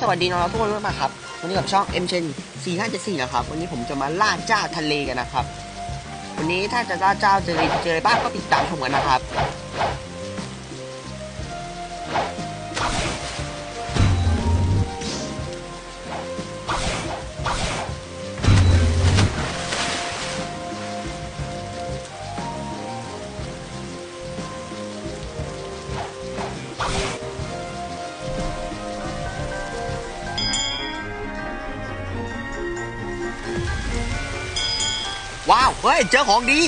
สวัสดีน้องๆทุกคนด้วยนะครับ วันนี้กับช่อง M Chen 4574นะครับ วันนี้ผมจะมาล่าเจ้าทะเลกันนะครับ วันนี้ถ้าจะล่าเจ้าทะเลจะเจออะไรบ้างก็ติดตามชมกันนะครับ ว้าว เฮ้ย เจอของดี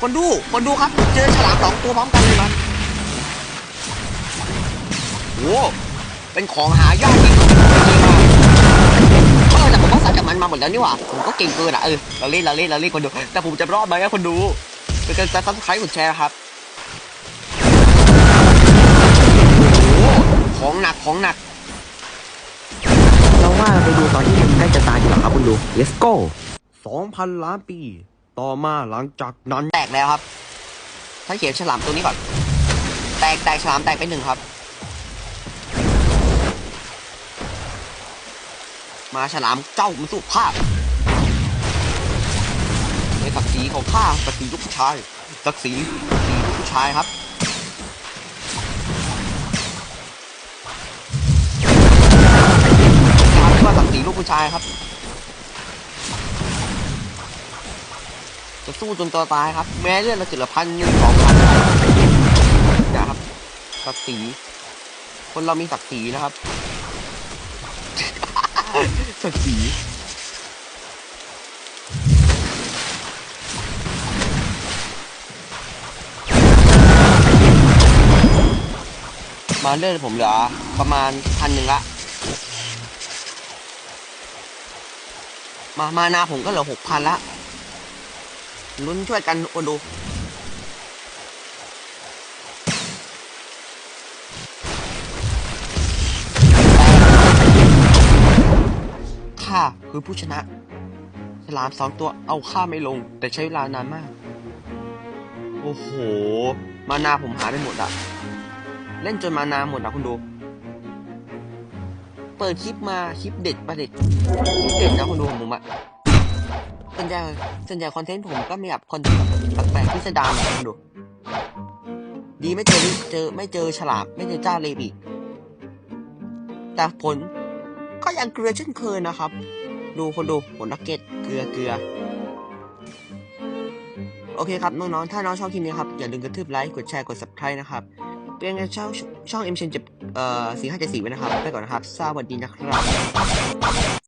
คนดู คนดูครับ เจอฉลามสองตัวพร้อมกันเลยครับโอ้เป็นของหายากจริงเออแต่ผมว่าสัตว์จากมันมาหมดแล้วนี่หว่าผมก็เก่งเกินอะเออเราเล่นเราเล่นเราเล่นคนดู แต่ผมจะรอดไหมคนดูเป็นการซับสไครต์กดแชร์ครับโอ้โหของหนักของหนักเราว่าเราไปดูตอนที่มันใกล้จะตายดีกว่าครับคุณดู let's go สองพันล้านปี ต่อมาหลังจากนั้น แตกแล้วครับ ถ้าเขียนฉลามตัวนี้ก่อน แตกแตกฉลามแตกไปหนึ่งครับ มาฉลามเจ้ามันสู้ข้าในศักดิ์ศรีของข้าศักดิ์ศรีลูกผู้ชายศักดิ์ศรีศักดิ์ศรีลูกผู้ชายครับฉลามที่ว่าศักดิ์ศรีลูกผู้ชายครับ จะสู้จนตัวตายครับ แม้เลือดเราจะเหลือพันหนึ่งสองพันนะครับศักดิ์ศรีคนเรามีศักดิ์ศรีนะครับศักดิ์ศรีมาเลือดผมเหลือประมาณพันหนึ่งละ มามานาผมก็เหลือหกพันละ ลุ้นช่วยกันโอดูข้าคือผู้ชนะ ฉลามสองตัวเอาข้าไม่ลง แต่ใช้เวลานานมาก โอ้โห มานาผมหาไปหมดอะเล่นจนมานาหมดอะคุณดูเปิดคลิปมาคลิปเด็ดประเด็ดคลิปเด็ดนะคุณดูของผมอะ ส่วนใหญ่ส่วนใหญ่คอนเทนต์ผมก็มีแบบคอนเทนต์แบบแปลกๆพิสดารเหมือนกันดูดีไม่เจอเจอไม่เจอฉลามไม่เจอเจ้าเลบีแต่ผลก็ยังเกลือเช่นเคยนะครับ ดูคนดูผลนักเก็ตเกลือเกลือโอเคครับ น้องๆ ถ้าน้องชอบคลิปนี้ครับ อย่าลืมกระทืบไลค์ กดแชร์ กด subscribe นะครับ เป็นไงช่องช่องเอ็มเชนจะเอ่อสี่ห้าเจ็ดสี่ไว้นะครับ ไปก่อนนะครับ สวัสดีนะครับ